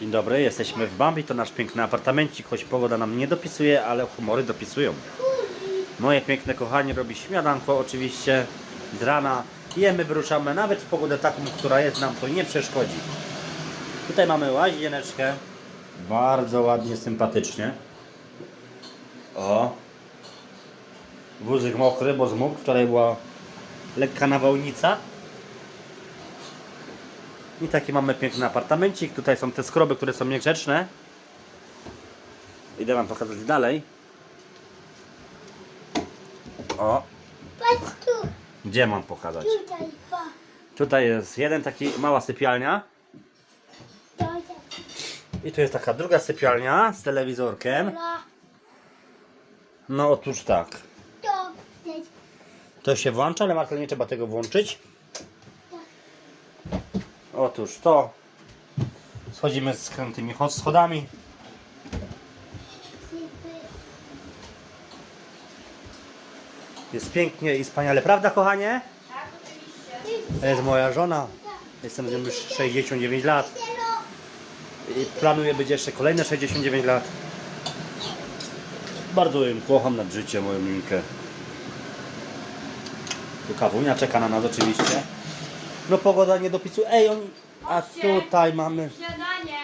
Dzień dobry, jesteśmy w Bambi, to nasz piękny apartamencik, choć pogoda nam nie dopisuje, ale humory dopisują. Moje piękne kochanie robi śniadanko oczywiście z rana. Jemy, wyruszamy, nawet w pogodę taką, która jest, nam to nie przeszkodzi. Tutaj mamy łazieneczkę, bardzo ładnie, sympatycznie. O! Wózek mokry, bo zmógł, wczoraj była lekka nawałnica. I taki mamy piękny apartamencik. Tutaj są te skroby, które są niegrzeczne. Idę Wam pokazać dalej. O, Patrz tu, gdzie mam pokazać? tutaj, pa. Tutaj jest jeden taki mała sypialnia. To jest I tu jest taka druga sypialnia z telewizorkiem. la, No otóż tak. to jest To się włącza, ale Marta nie trzeba tego włączyć. Otóż to. Schodzimy z tymi schodami. Jest pięknie i wspaniale, prawda kochanie? To jest moja żona. Jestem z nią już 69 lat. I planuję być jeszcze kolejne 69 lat. Bardzo ją kocham nad życie, moją minkę. Tu kawunia czeka na nas oczywiście. No pogoda nie dopisuje. Ej, oni... A tutaj mamy... Śniadanie